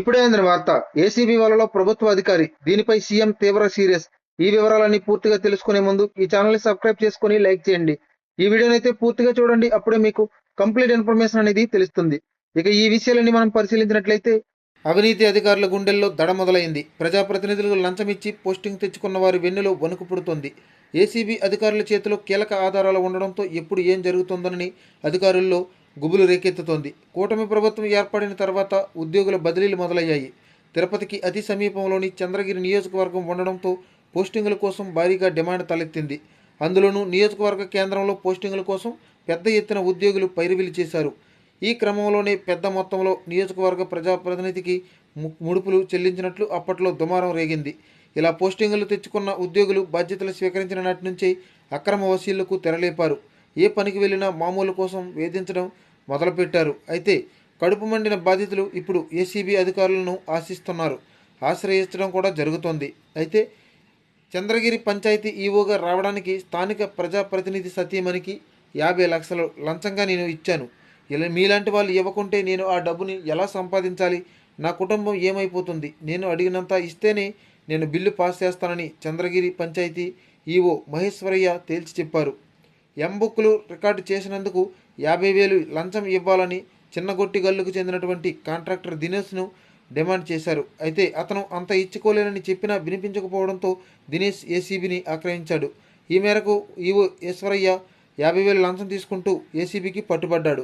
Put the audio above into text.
ఇప్పుడే అందిన వార్త. ఏసీబీ వాళ్ళలో ప్రభుత్వ అధికారి దీనిపై సీఎం తీవ్ర సీరియస్. ఈ వివరాలన్నీ పూర్తిగా తెలుసుకునే ముందు ఈ ఛానల్ని సబ్స్క్రైబ్ చేసుకుని లైక్ చేయండి. ఈ వీడియోని అయితే పూర్తిగా చూడండి అప్పుడే మీకు కంప్లీట్ ఇన్ఫర్మేషన్ అనేది తెలుస్తుంది. ఇక ఈ విషయాలన్నీ మనం పరిశీలించినట్లయితే అవినీతి అధికారుల గుండెల్లో దడ మొదలైంది. ప్రజాప్రతినిధులకు లంచమిచ్చి పోస్టింగ్ తెచ్చుకున్న వారి వెన్నులో వణుకు పుడుతోంది. ఏసీబీ అధికారుల చేతిలో కీలక ఆధారాలు ఉండడంతో ఎప్పుడు ఏం జరుగుతుందనని అధికారుల్లో గుబులు రేకెత్తుతోంది. కూటమి ప్రభుత్వం ఏర్పడిన తర్వాత ఉద్యోగుల బదిలీలు మొదలయ్యాయి. తిరుపతికి అతి సమీపంలోని చంద్రగిరి నియోజకవర్గం ఉండడంతో పోస్టింగుల కోసం భారీగా డిమాండ్ తలెత్తింది. అందులోనూ నియోజకవర్గ కేంద్రంలో పోస్టింగుల కోసం పెద్ద ఎత్తున ఉద్యోగులు పైరువిలి చేశారు. ఈ క్రమంలోనే పెద్ద మొత్తంలో నియోజకవర్గ ప్రజాప్రతినిధికి ము- ముడుపులు చెల్లించినట్లు అప్పట్లో దుమారం రేగింది. ఇలా పోస్టింగులు తెచ్చుకున్న ఉద్యోగులు బాధ్యతలు స్వీకరించిన నాటి నుంచే అక్రమ వసూళ్ళకు తెరలేపారు. ఏ పనికి వెళ్ళినా మామూలు కోసం వేధించడం మొదలుపెట్టారు. అయితే కడుపు మండిన బాధితులు ఇప్పుడు ఏసీబీ అధికారులను ఆశిస్తున్నారు. ఆశ్రయించడం కూడా జరుగుతోంది. అయితే చంద్రగిరి పంచాయతీ ఈవోగా రావడానికి స్థానిక ప్రజాప్రతినిధి సతీమణికి యాభై లక్షలు లంచంగా నేను ఇచ్చాను. ఇలా మీలాంటి వాళ్ళు ఇవ్వకుంటే నేను ఆ డబ్బుని ఎలా సంపాదించాలి? నా కుటుంబం ఏమైపోతుంది? నేను అడిగినంత ఇస్తేనే నేను బిల్లు పాస్ చేస్తానని చంద్రగిరి పంచాయతీ ఈవో మహేశ్వరయ్య తేల్చి చెప్పారు. ఎంబుక్లు రికార్డు చేసినందుకు యాభై వేలు లంచం ఇవ్వాలని చిన్నగొట్టి గల్లుకు చెందినటువంటి కాంట్రాక్టర్ దినేష్ను డిమాండ్ చేశారు. అయితే అతను అంత ఇచ్చుకోలేనని చెప్పినా వినిపించకపోవడంతో దినేష్ ఏసీబీని ఆక్రయించాడు ఈ మేరకు ఈవో ఈశ్వరయ్య యాభై వేలు లంచం తీసుకుంటూ ఏసీబీకి పట్టుబడ్డాడు.